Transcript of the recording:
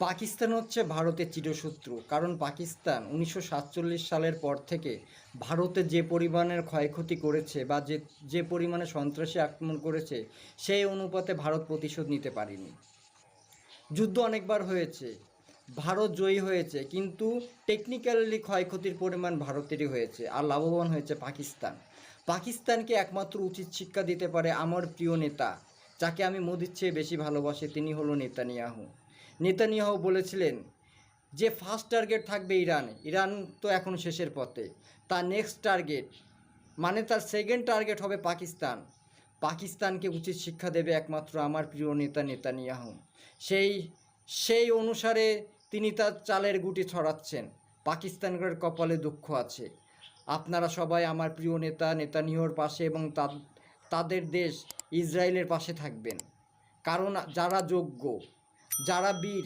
পাকিস্তান হচ্ছে ভারতের চিরশত্রু, কারণ পাকিস্তান উনিশশো সাতচল্লিশ সালের পর থেকে ভারতে যে পরিমাণের ক্ষয়ক্ষতি করেছে বা যে যে পরিমাণে সন্ত্রাসী আক্রমণ করেছে, সেই অনুপাতে ভারত প্রতিশোধ নিতে পারেনি। যুদ্ধ অনেকবার হয়েছে, ভারত জয়ী হয়েছে, কিন্তু টেকনিক্যালি ক্ষয়ক্ষতির পরিমাণ ভারতেরই হয়েছে আর লাভবান হয়েছে পাকিস্তান। পাকিস্তানকে একমাত্র উচিত শিক্ষা দিতে পারে আমার প্রিয় নেতা, যাকে আমি মোদির চেয়ে বেশি ভালোবাসি, তিনি হলো নেতানিয়াহু। নেতানিয়াহু বলেছিলেন যে ফার্স্ট টার্গেট থাকবে ইরান ইরান তো এখন শেষের পথে। তার নেক্সট টার্গেট মানে তার সেকেন্ড টার্গেট হবে পাকিস্তান। পাকিস্তানকে উচিত শিক্ষা দেবে একমাত্র আমার প্রিয় নেতা নেতানিয়াহু। সেই সেই অনুসারে তিনি তার চালের গুটি ছড়াচ্ছেন। পাকিস্তানের কপালে দুঃখ আছে। আপনারা সবাই আমার প্রিয় নেতা নেতানিয়াহুর পাশে এবং তাদের দেশ ইসরায়েলের পাশে থাকবেন। কারণ যারা যোগ্য যারা বীর